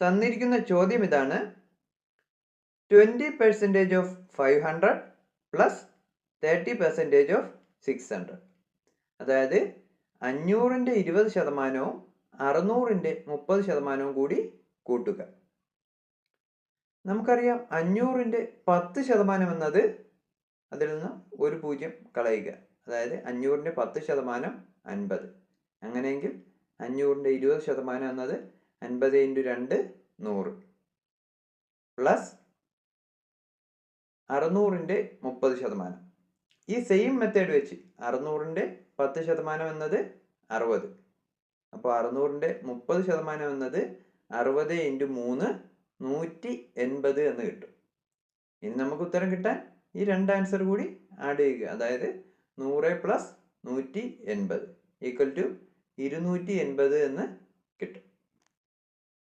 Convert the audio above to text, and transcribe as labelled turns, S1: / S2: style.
S1: തന്നിരിക്കുന്ന ചോദ്യം ഇതാണ്. Twenty percentage of five hundred plus thirty percentage of six hundred അതായത് അഞ്ഞൂറിന്റെ ഇരുപത് ശതമാനവും അറുന്നൂറിന്റെ മുപ്പത് ശതമാനവും കൂടി കൂട്ടുക. നമുക്കറിയാം അഞ്ഞൂറിന്റെ പത്ത് ശതമാനം എന്നത് അതിൽ നിന്ന് ഒരു പൂജ്യം കളയുക. അതായത് അഞ്ഞൂറിന്റെ പത്ത് ശതമാനം അൻപത്. അങ്ങനെയെങ്കിൽ അഞ്ഞൂറിന്റെ ഇരുപത് ശതമാനം എന്നത് അൻപത് ഇന്റു രണ്ട് നൂറ്. പ്ലസ് അറുന്നൂറിന്റെ മുപ്പത് ശതമാനം. ഈ സെയിം മെത്തേഡ് വെച്ച് അറുന്നൂറിന്റെ പത്ത് ശതമാനം എന്നത് അറുപത്. അപ്പോൾ അറുന്നൂറിന്റെ മുപ്പത് ശതമാനം എന്നത് അറുപത് ഇന്റു മൂന്ന് നൂറ്റി എൺപത് എന്ന് കിട്ടും. ഇനി നമുക്ക് ഉത്തരം കിട്ടാൻ ഈ രണ്ട് ആൻസർ കൂടി ആഡ് ചെയ്യുക. അതായത് നൂറ് പ്ലസ് നൂറ്റി എൺപത്. ഈക്വൽ ടു ഇരുന്നൂറ്റി എൺപത് എന്ന് കിട്ടും.